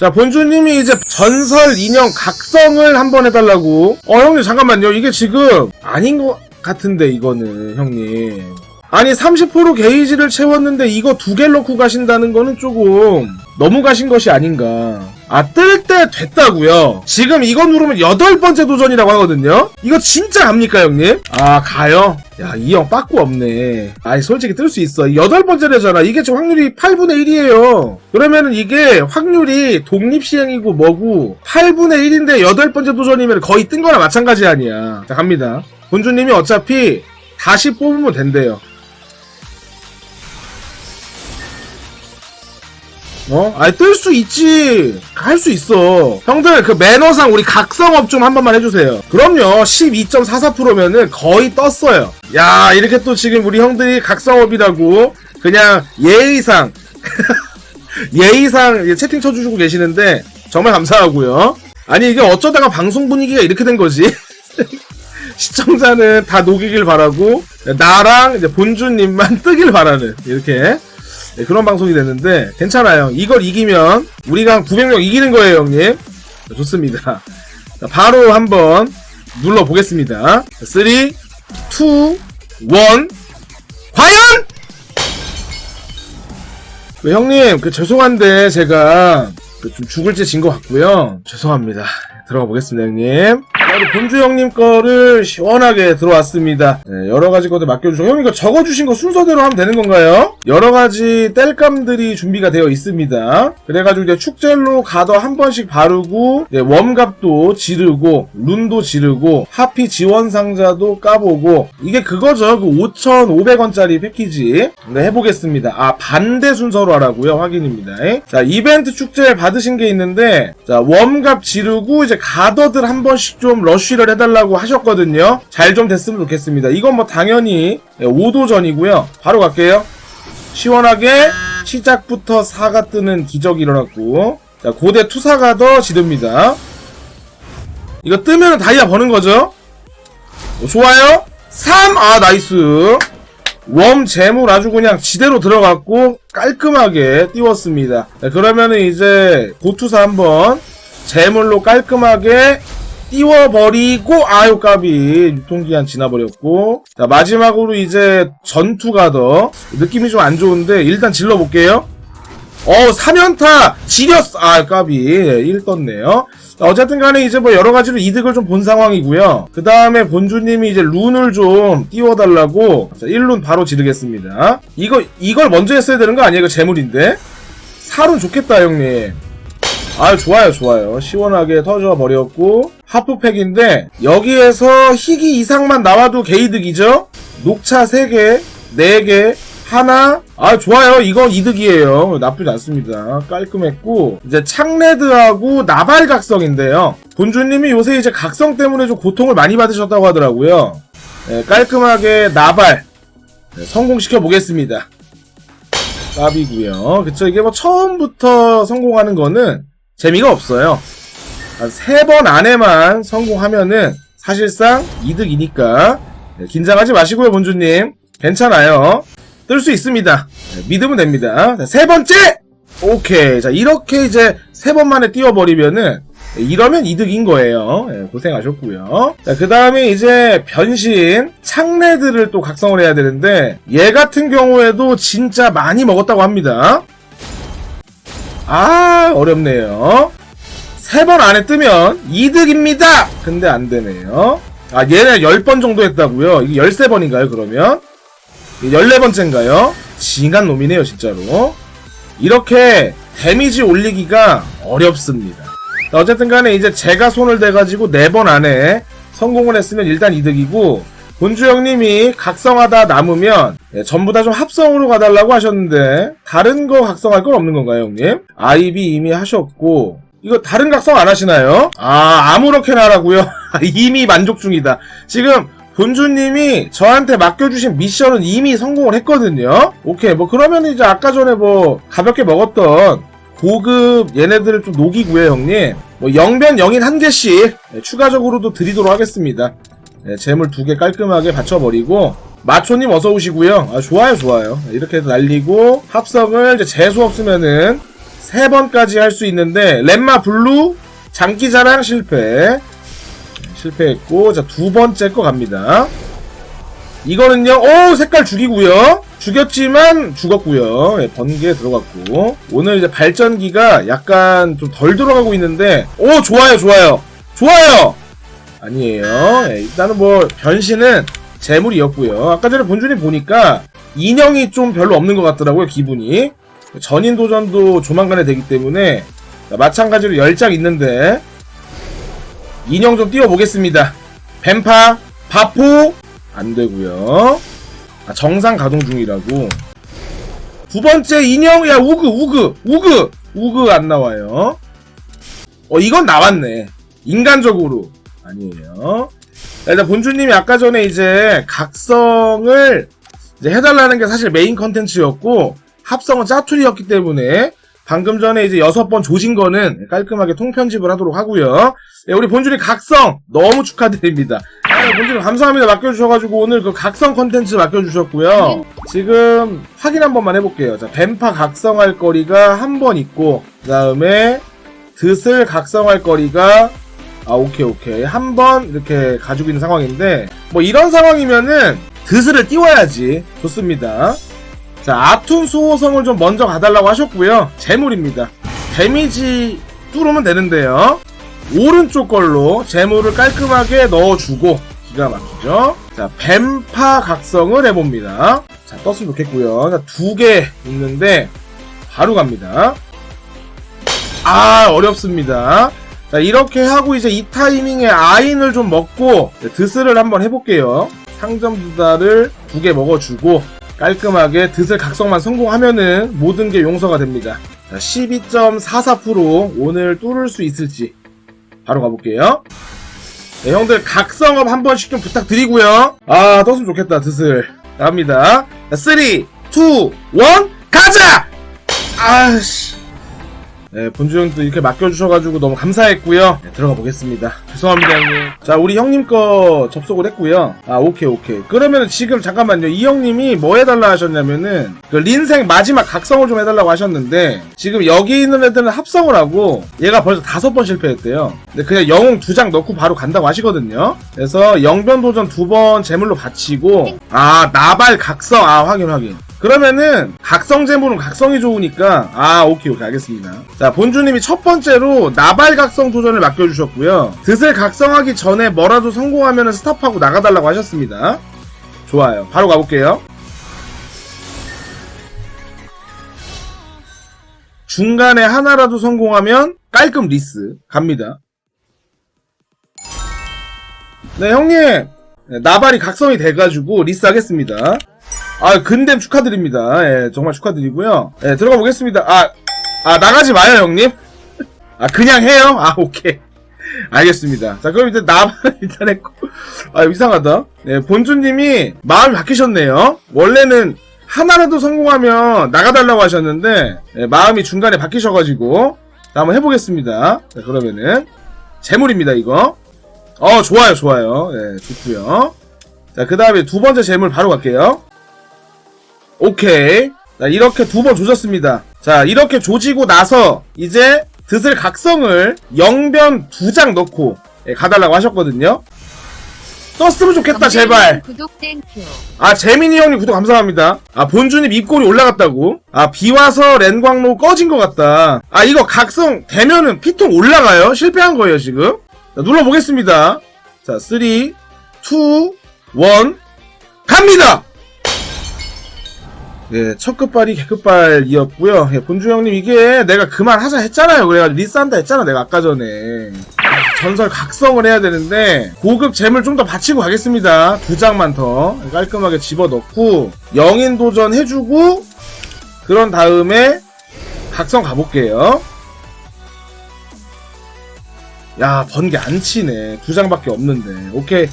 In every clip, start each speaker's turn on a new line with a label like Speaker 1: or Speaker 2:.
Speaker 1: 자, 본주님이 이제 전설 인형 각성을 한번 해달라고. 어, 형님, 잠깐만요. 이게 지금 아닌 것 같은데, 이거는, 형님. 아니, 30% 게이지를 채웠는데 이거 두 개를 넣고 가신다는 거는 조금 너무 가신 것이 아닌가. 아, 뜰 때 됐다고요 지금 이거 누르면 여덟 번째 도전이라고 하거든요? 이거 진짜 갑니까, 형님? 아, 가요? 야, 이 형 빠꾸 없네. 아니, 솔직히 뜰 수 있어. 여덟 번째래잖아. 이게 지금 확률이 8분의 1이에요. 그러면은 이게 확률이 독립시행이고 뭐고 8분의 1인데 여덟 번째 도전이면 거의 뜬 거나 마찬가지 아니야. 자, 갑니다. 본주님이 어차피 다시 뽑으면 된대요. 어? 아니, 뜰 수 있지. 할 수 있어. 형들, 그 매너상 우리 각성업 좀 한 번만 해주세요. 그럼요. 12.44%면은 거의 떴어요. 야, 이렇게 또 지금 우리 형들이 각성업이라고 그냥 예의상, 예의상 채팅 쳐주시고 계시는데 정말 감사하고요. 아니, 이게 어쩌다가 방송 분위기가 이렇게 된 거지? 시청자는 다 녹이길 바라고, 나랑 이제 본주님만 뜨길 바라는, 이렇게. 네, 그런 방송이 됐는데 괜찮아요. 이걸 이기면 우리가 900명 이기는 거예요, 형님. 자, 좋습니다. 자, 바로 한번 눌러 보겠습니다. 3 2 1 과연 그 형님 그 죄송한데 제가 그 좀 죽을지 진 것 같고요. 죄송합니다. 들어가 보겠습니다, 형님. 자, 우리 본주 형님 거를 시원하게 들어왔습니다. 네, 여러 가지 것들 맡겨주시고, 형 이거 적어주신 거 순서대로 하면 되는 건가요? 여러 가지 뗄감들이 준비가 되어 있습니다. 그래가지고 이제 축젤로 가더 한 번씩 바르고, 이제 웜갑도 지르고, 룬도 지르고, 하피 지원 상자도 까보고, 이게 그거죠. 그 5,500원짜리 패키지. 네, 해보겠습니다. 아, 반대 순서로 하라고요? 확인입니다. 자, 이벤트 축제 받으신 게 있는데, 자, 웜갑 지르고, 이제 가더들 한 번씩 좀 러쉬를 해달라고 하셨거든요. 잘 좀 됐으면 좋겠습니다. 이건 뭐 당연히 5도 전이고요. 바로 갈게요. 시원하게 시작부터 사가 뜨는 기적이 일어났고, 자, 고대 투사가 더 지릅니다. 이거 뜨면 다이아 버는 거죠? 어, 좋아요. 3! 아, 나이스. 웜 재물 아주 그냥 지대로 들어갔고 깔끔하게 띄웠습니다. 네, 그러면은 이제 고투사 한번 재물로 깔끔하게 띄워버리고 아유 까비 유통기한 지나버렸고 자 마지막으로 이제 전투가 더 느낌이 좀 안 좋은데 일단 질러볼게요. 어 3연타 지렸어 아 까비 1 떴네요. 자, 어쨌든 간에 이제 뭐 여러 가지로 이득을 좀 본 상황이고요. 그 다음에 본주님이 이제 룬을 좀 띄워달라고 자, 1룬 바로 지르겠습니다. 이거 이걸 먼저 했어야 되는 거 아니에요? 이거 재물인데 4룬 좋겠다 형님. 아 좋아요 좋아요. 시원하게 터져 버렸고 하프팩인데 여기에서 희귀 이상만 나와도 게이득이죠? 녹차 3개 4개 하나. 아 좋아요. 이건 이득이에요. 나쁘지 않습니다. 깔끔했고 이제 창레드하고 나발 각성인데요. 본주님이 요새 이제 각성 때문에 좀 고통을 많이 받으셨다고 하더라고요. 네, 깔끔하게 나발 네, 성공시켜 보겠습니다. 깝이고요. 그쵸? 이게 뭐 처음부터 성공하는 거는 재미가 없어요. 세 번 안에만 성공하면은 사실상 이득이니까 네, 긴장하지 마시고요, 본주님. 괜찮아요. 뜰 수 있습니다. 네, 믿으면 됩니다. 자, 세 번째! 오케이. 자, 이렇게 이제 세 번 만에 띄워버리면은 네, 이러면 이득인 거예요. 네, 고생하셨고요. 자, 그 다음에 이제 변신 창레드를 또 각성을 해야 되는데 얘 같은 경우에도 진짜 많이 먹었다고 합니다. 아 어렵네요. 세 번 안에 뜨면 이득입니다! 근데 안 되네요. 아 얘네 10번 정도 했다고요? 이게 13번인가요 그러면? 14번째인가요? 징한 놈이네요 진짜로. 이렇게 데미지 올리기가 어렵습니다. 자, 어쨌든 간에 이제 제가 손을 대가지고 4번 안에 성공을 했으면 일단 이득이고 본주 형님이 각성하다 남으면 예, 전부 다 좀 합성으로 가달라고 하셨는데 다른 거 각성할 건 없는 건가요 형님? 아이비 이미 하셨고 이거 다른 각성 안 하시나요? 아 아무렇게나 하라고요? 이미 만족 중이다 지금 본주님이 저한테 맡겨주신 미션은 이미 성공을 했거든요 오케이 뭐 그러면 이제 아까 전에 뭐 가볍게 먹었던 고급 얘네들을 좀 녹이고요 형님 뭐 영변 영인 한 개씩 예, 추가적으로도 드리도록 하겠습니다 네, 재물 두 개 깔끔하게 받쳐버리고 마초님 어서 오시고요. 아, 좋아요, 좋아요. 이렇게 해서 날리고 합성을 이제 재수 없으면은 세 번까지 할 수 있는데 렘마 블루 장기자랑 실패. 네, 실패했고 자 두 번째 거 갑니다. 이거는요 오 색깔 죽이고요. 죽였지만 죽었고요. 예, 번개 들어갔고. 오늘 이제 발전기가 약간 좀 덜 들어가고 있는데 오 좋아요 좋아요. 좋아요 아니에요. 예, 일단은 뭐 변신은 재물이었고요. 아까 전에 본준이 보니까 인형이 좀 별로 없는 것 같더라고요 기분이. 전인 도전도 조만간에 되기 때문에 자, 마찬가지로 10장 있는데 인형 좀 띄워보겠습니다. 뱀파 바포 안 되고요. 아, 정상 가동 중이라고. 두 번째 인형 야 우그 우그 우그! 우그 안 나와요. 어 이건 나왔네. 인간적으로 아니에요 자, 일단 본주님이 아까 전에 이제 각성을 이제 해달라는 게 사실 메인 컨텐츠였고 합성은 짜투리였기 때문에 방금 전에 이제 여섯 번 조진 거는 깔끔하게 통편집을 하도록 하고요. 네, 우리 본준이 각성 너무 축하드립니다. 네, 본준이 감사합니다. 맡겨주셔가지고 오늘 그 각성 컨텐츠 맡겨주셨고요. 지금 확인 한 번만 해볼게요. 자, 뱀파 각성할 거리가 한 번 있고 그 다음에 드슬 각성할 거리가 아 오케이 오케이 한 번 이렇게 가지고 있는 상황인데 뭐 이런 상황이면은 드슬을 띄워야지 좋습니다. 자, 아툰 수호성을 좀 먼저 가달라고 하셨고요. 재물입니다. 데미지 뚫으면 되는데요. 오른쪽 걸로 재물을 깔끔하게 넣어주고 기가 막히죠. 자, 뱀파 각성을 해봅니다. 자, 떴으면 좋겠고요. 자, 두개 있는데 바로 갑니다. 아, 어렵습니다. 자, 이렇게 하고 이제 이 타이밍에 아인을 좀 먹고 네, 드스를 한번 해볼게요. 상점 두달을 두개 먹어주고 깔끔하게 드슬 각성만 성공하면은 모든 게 용서가 됩니다. 자, 12.44% 오늘 뚫을 수 있을지 바로 가볼게요. 네, 형들 각성업 한 번씩 좀 부탁드리고요. 아 떴으면 좋겠다 드슬 갑니다. 자, 3, 2, 1 가자! 아씨 네, 본주 형도 이렇게 맡겨주셔가지고 너무 감사했고요. 네, 들어가 보겠습니다. 죄송합니다, 형님. 자, 우리 형님 거 접속을 했고요. 아, 오케이, 오케이. 그러면은 지금 잠깐만요. 이 형님이 뭐 해달라 하셨냐면은, 그 린생 마지막 각성을 좀 해달라고 하셨는데, 지금 여기 있는 애들은 합성을 하고, 얘가 벌써 다섯 번 실패했대요. 근데 그냥 영웅 두 장 넣고 바로 간다고 하시거든요. 그래서 영변 도전 두 번 제물로 바치고, 아, 나발 각성, 아, 확인, 확인. 그러면은 각성 재물은 각성이 좋으니까 아 오케이 오케이 알겠습니다. 자 본주님이 첫 번째로 나발 각성 도전을 맡겨주셨고요. 드슬 각성하기 전에 뭐라도 성공하면 스탑하고 나가달라고 하셨습니다. 좋아요. 바로 가볼게요. 중간에 하나라도 성공하면 깔끔 리스. 갑니다. 네 형님. 네, 나발이 각성이 돼가지고 리스 하겠습니다 아, 근댐 축하드립니다. 예, 정말 축하드리고요. 예, 들어가 보겠습니다. 아, 아, 나가지 마요, 형님. 아, 그냥 해요? 아, 오케이. 알겠습니다. 자, 그럼 이제 나만 일단 했고. 아, 이상하다. 예, 본주님이 마음이 바뀌셨네요. 원래는 하나라도 성공하면 나가달라고 하셨는데, 예, 마음이 중간에 바뀌셔가지고, 자, 한번 해보겠습니다. 자, 그러면은, 재물입니다, 이거. 어, 좋아요, 좋아요. 예, 좋고요 자, 그 다음에 두 번째 재물 바로 갈게요. 오케이. 자, 이렇게 두 번 조졌습니다. 자, 이렇게 조지고 나서 이제 드슬 각성을 영변 두 장 넣고 예, 가달라고 하셨거든요. 떴으면 좋겠다, 제발.
Speaker 2: 구독 땡큐.
Speaker 1: 아, 재민이 형님 구독 감사합니다. 아, 본주님 입꼬리 올라갔다고? 아, 비 와서 렌광로 꺼진 것 같다. 아, 이거 각성 되면은 피통 올라가요? 실패한 거예요, 지금? 자, 눌러보겠습니다. 자, 3, 2, 1, 갑니다! 예, 첫 끝발이 개끝발이었고요. 예, 본주 형님 이게 내가 그만하자 했잖아요. 그래가지고 리스한다 했잖아, 내가 아까 전에. 전설 각성을 해야 되는데 고급 잼을 좀 더 바치고 가겠습니다. 두 장만 더 깔끔하게 집어넣고 영인 도전 해주고 그런 다음에 각성 가볼게요. 야 번개 안 치네. 두 장밖에 없는데. 오케이.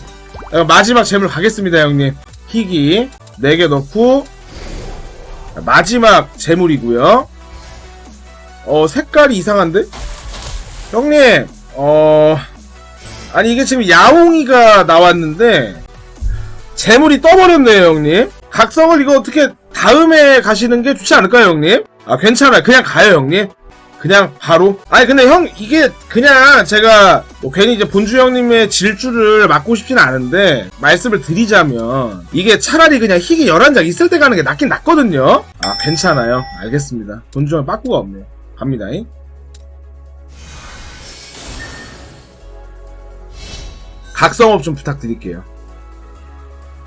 Speaker 1: 자, 마지막 잼을 가겠습니다, 형님. 희귀 4개 넣고 자, 마지막 재물이고요. 어 색깔이 이상한데? 형님, 어 아니 이게 지금 야옹이가 나왔는데 재물이 떠버렸네요, 형님. 각성을 이거 어떻게 다음에 가시는 게 좋지 않을까요, 형님? 아 괜찮아요, 그냥 가요, 형님. 그냥 바로? 아니 근데 형 이게 그냥 제가 뭐 괜히 이제 본주 형님의 질주를 막고 싶진 않은데 말씀을 드리자면 이게 차라리 그냥 희귀 11장 있을 때 가는 게 낫긴 낫거든요. 아 괜찮아요. 알겠습니다. 본주 형 빠꾸가 없네요 갑니다 잉 각성업 좀 부탁드릴게요.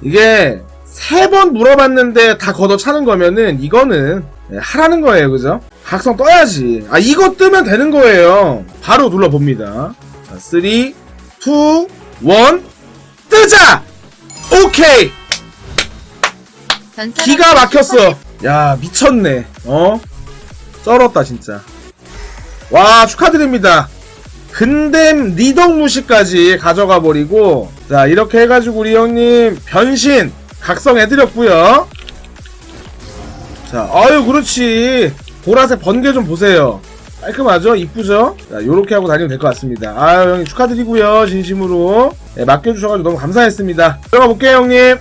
Speaker 1: 이게 세 번 물어봤는데 다 걷어 차는 거면은 이거는 네, 하라는 거예요, 그죠? 각성 떠야지. 아 이거 뜨면 되는 거예요. 바로 눌러봅니다. 자, 3, 2, 1, 뜨자! 오케이! 기가 막혔어. 야 미쳤네. 어? 쩔었다 진짜. 와 축하드립니다. 근댐 리덕 무시까지 가져가 버리고 자 이렇게 해가지고 우리 형님 변신 각성해드렸고요. 자 아유 그렇지 보라색 번개 좀 보세요. 깔끔하죠? 이쁘죠? 자 요렇게 하고 다니면 될 것 같습니다. 아유 형님 축하드리고요 진심으로 네, 맡겨주셔가지고 너무 감사했습니다. 들어가 볼게요 형님.